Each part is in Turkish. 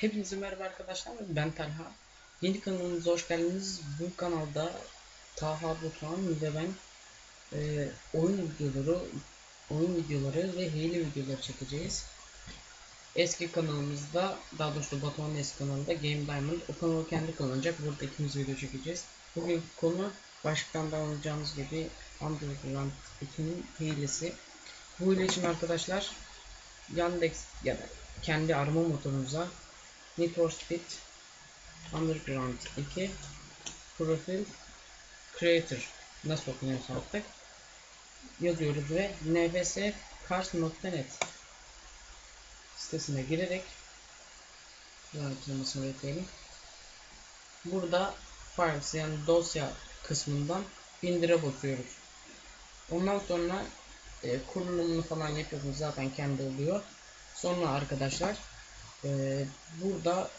Hepinize merhaba arkadaşlar. Ben Talha. Yeni kanalımıza hoş geldiniz. Bu kanalda Taha Batuhan ve ben e, oyun videoları, oyun videoları ve hile videoları çekeceğiz. Eski kanalımızda, daha doğrusu Batuhan'ın eski kanalında Game Diamond. O kanalı kendi kullanacak. Burada ikimiz video çekeceğiz. Bugün konu başlıktan da anlayacağınız gibi Underground 2'nin hilesi. Bu hile için arkadaşlar Yandex ya da kendi arama motorunuza Need for Speed Underground 2 Profil Creator nasıl okunuyorsa artık yazıyoruz ve nfscars.net sitesine girerek açılmasını bekleyelim. Burada Files yani dosya kısmından indire basıyoruz. Ondan sonra e, kurulumunu falan yapıyorsunuz zaten kendi oluyor. Sonra arkadaşlar e, burada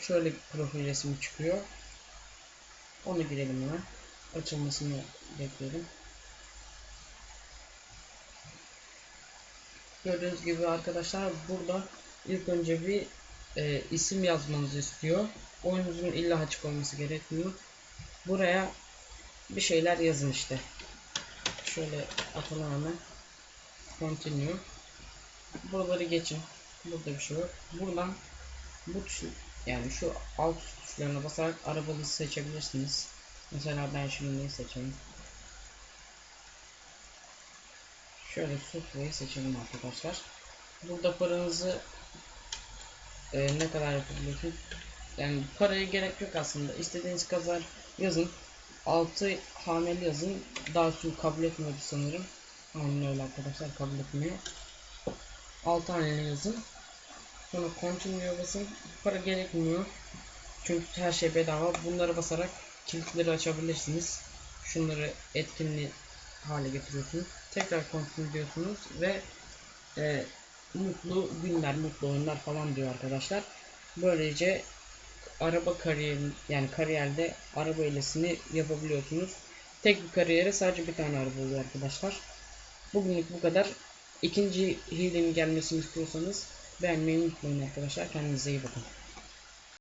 şöyle bir profil resmi çıkıyor. Onu girelim hemen. Açılmasını bekleyelim. Gördüğünüz gibi arkadaşlar burada ilk önce bir e, isim yazmanızı istiyor. Oyununuzun illa açık olması gerekmiyor. Buraya bir şeyler yazın işte. Şöyle atalım hemen. Continue. Buraları geçin. Burada bir şey yok. Buradan bu tuş yani şu alt tuşlarına basarak arabanızı seçebilirsiniz. Mesela ben şimdi neyi seçeyim? Şöyle Supra'yı seçelim arkadaşlar. Burada paranızı e, ne kadar yapabiliyorsunuz? Yani paraya gerek yok aslında. İstediğiniz kadar yazın. 6 haneli yazın. Daha sonra kabul etmiyordu sanırım. Aynen öyle arkadaşlar kabul etmiyor. 6 haneli yazın. Sonra continue basın. Para gerekmiyor. Çünkü her şey bedava. Bunları basarak kilitleri açabilirsiniz. Şunları etkinli hale getiriyorsunuz. Tekrar continue diyorsunuz ve e, mutlu günler, mutlu oyunlar falan diyor arkadaşlar. Böylece araba kariyer yani kariyerde araba ilesini yapabiliyorsunuz. Tek bir kariyere sadece bir tane araba oluyor arkadaşlar. Bugünlük bu kadar. İkinci hilenin gelmesini istiyorsanız beğenmeyi unutmayın arkadaşlar. Kendinize iyi bakın.